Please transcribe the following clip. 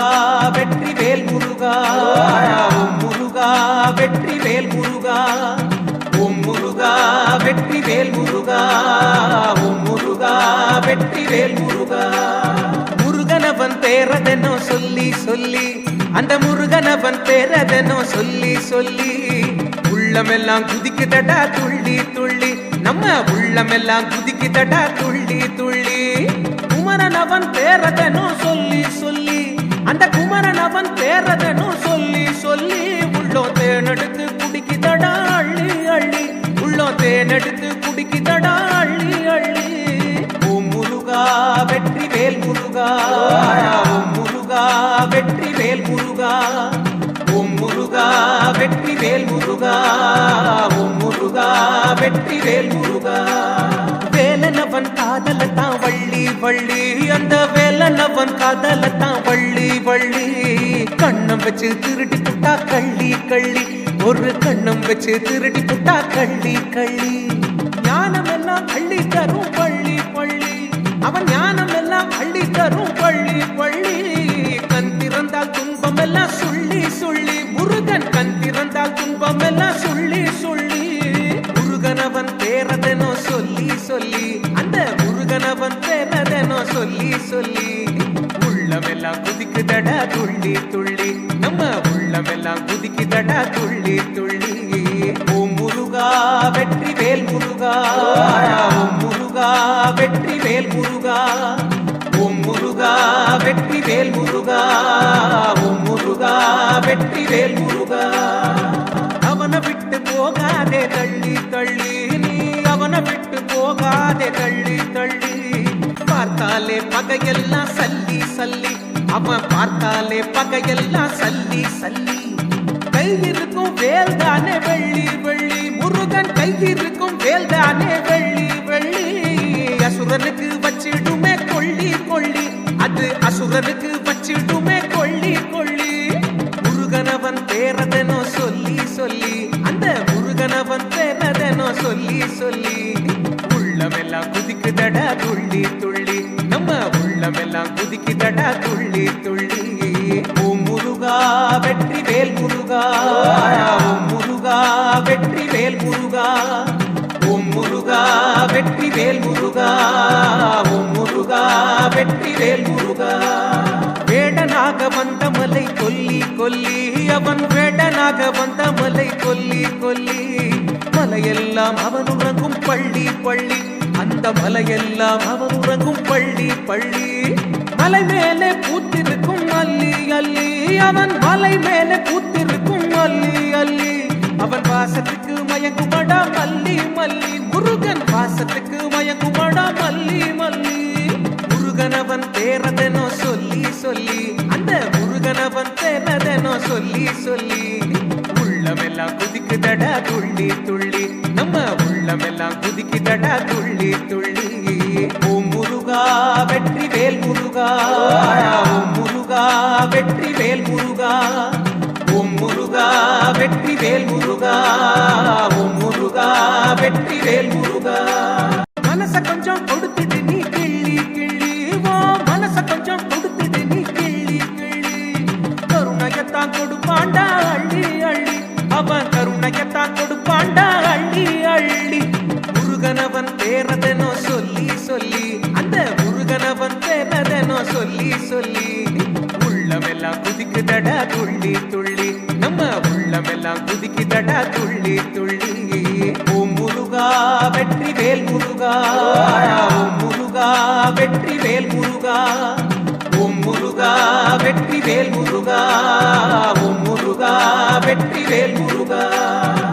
முருகா வெற்றி வேல் முருகா. ஓம் முருகா வெற்றி வேல் முருகா. ஓம் முருகா வெற்றி வேல் முருகா. ஓம் முருகா வெற்றி வேல் முருகா. முருகனவன் பேரதெனோ சொல்லி சொல்லி. அந்த முருகனவன் பேரதெனோ சொல்லி சொல்லி. உள்ளமெல்லாம் குதிக்குதடா துள்ளி துள்ளி. நம்ம உள்ளமெல்லாம் குதிக்குதடா துள்ளி துள்ளி. குமரனவன் பேரதனோ சொல்லி சொல்லி அந்த குமரன் அவன் பேரதனோ சொல்லி சொல்லி உள்ளோ தேனெடுத்து குடிக்குதடா அள்ளி அள்ளி. உள்ளோ தேனெடுத்து குடிக்குதடா அள்ளி அள்ளி. ஓம் முருகா வெற்றி வேல் முருகா. ஓம் முருகா வெற்றி வேல் முருகா. ஓம் முருகா வெற்றி வேல் முருகா. ஓம் முருகா வெற்றி வேல் முருகா. வேலனவன் காதலத்தான் வள்ளி வள்ளி. அந்த வேலனவன் காதலத்தான் வள்ளி. கண்ணம் வச்சு திருடி புட்டா கள்ளி கள்ளி. ஒரு கண்ணம் வச்சு திருடி புட்டா கள்ளி கள்ளி. ஞானம் எல்லாம் அள்ளி தரும் பள்ளி பள்ளி. அவன் ஞானம் எல்லாம் அள்ளி தரும் பள்ளி பள்ளி. கண் திறந்தால் துன்பம் எல்லாம் சொல்லி சொல்லி. முருகன் கண் திறந்தால் துன்பம் எல்லாம் சொல்லி. சொல்லி முருகனவன் பேரதனோ சொல்லி சொல்லி. அந்த முருகனவன் பேரதனோ சொல்லி சொல்லி. உள்ளமெல்லாம் குதிக்குதடா துள்ளி துள்ளி. நம்ம உள்ளமெல்லாம் குதிக்குதடா துள்ளி துள்ளி. ஓம் முருகா வெற்றி வேல் முருகா. ஓம் முருகா வெற்றி வேல் முருகா. ஓம் முருகா வெற்றி வேல் முருகா. ஓம் முருகா வெற்றி வேல் முருகா. அவனை விட்டு போகாதே தள்ளி தள்ளி. நீ அவனை விட்டு போகாதே தள்ளி தள்ளி. பார்த்தாலே பகையெல்லாம் சல்லி சல்லி. அவன் பார்த்தாலே பகையெல்லாம் சல்லி சல்லி. கையிருக்கும் வேல் தானே வெள்ளி வெள்ளி. முருகன் கையிருக்கும் வேல் தானே வெள்ளி வெள்ளி. அசுரனுக்கு வச்சிடுமே கொள்ளி கொள்ளி. அது அசுரனுக்கு வச்சிடுமே கொள்ளி கொள்ளி. முருகனவன் பேரதனோ சொல்லி சொல்லி. அந்த முருகனவன் பேரதனோ சொல்லி சொல்லி. உள்ளமெல்லாம் குதிக்குதட துள்ளி துள்ளி. நம்ம உள்ளமெல்லாம் குதிக்குதடா துள்ளி துள்ளி. ஓம் முருகா வெற்றி வேல் முருகா. ஓம் முருகா வெற்றி வேல் முருகா. ஓம் முருகா வெற்றி வேல் முருகா. ஓம் முருகா வெற்றி வேல் முருகா. வேடனாக வந்த மலை கொல்லி கொல்லி. அவன் வேடனாக வந்த மலை கொல்லி கொல்லி. மலையெல்லாம் அவன் உறங்கும் பள்ளி பள்ளி. அந்த மலையெல்லாம் அவன் உறங்கும் பள்ளி பள்ளி. மலை மேலே பூத்திருக்கும் அல்லி அல்லி. அவன் மலை மேலே பூத்திருக்கும் அல்லி அல்லி. அவன் வாசத்துக்கு மயங்குமடா மல்லி மல்லி. முருகன் வாசத்துக்கு மயங்குமடா மல்லி மல்லி. முருகனவன் பேரதனோ சொல்லி சொல்லி. அந்த முருகனவன் பேரதனோ சொல்லி சொல்லி. உள்ளமெல்லாம் குதிக்குதடா துள்ளி துள்ளி. உள்ளமெல்லாம் குதிக்குதடா துள்ளி துள்ளி. ஓம் முருகா வெற்றி வேல் முருகா. ஓம் முருகா வெற்றி வேல் முருகா. ஓம் முருகா வெற்றி வேல் முருகா. ஓம் முருகா வெற்றி வேல் முருகா. மனச கொஞ்சம் கொடுத்துட்டு நீ கிள்ளி கிள்ளி. ஓ மனச கொஞ்சம் கொடுத்துட்டு நீ கிள்ளி கிள்ளி. கருணையத்தான் கொடுப்பாண்டா சொல்லி. சொல்லி உள்ளமெல்லாம் குதிக்குதடா துள்ளி துள்ளி. நம்ம உள்ளமெல்லாம் குதிக்குதடா துள்ளி துள்ளி. ஓம் முருகா வெற்றி வேல் முருகா. ஓம் முருகா வெற்றி வேல் முருகா. ஓம் முருகா வெற்றி வேல் முருகா. ஓம் முருகா வெற்றி வேல் முருகா.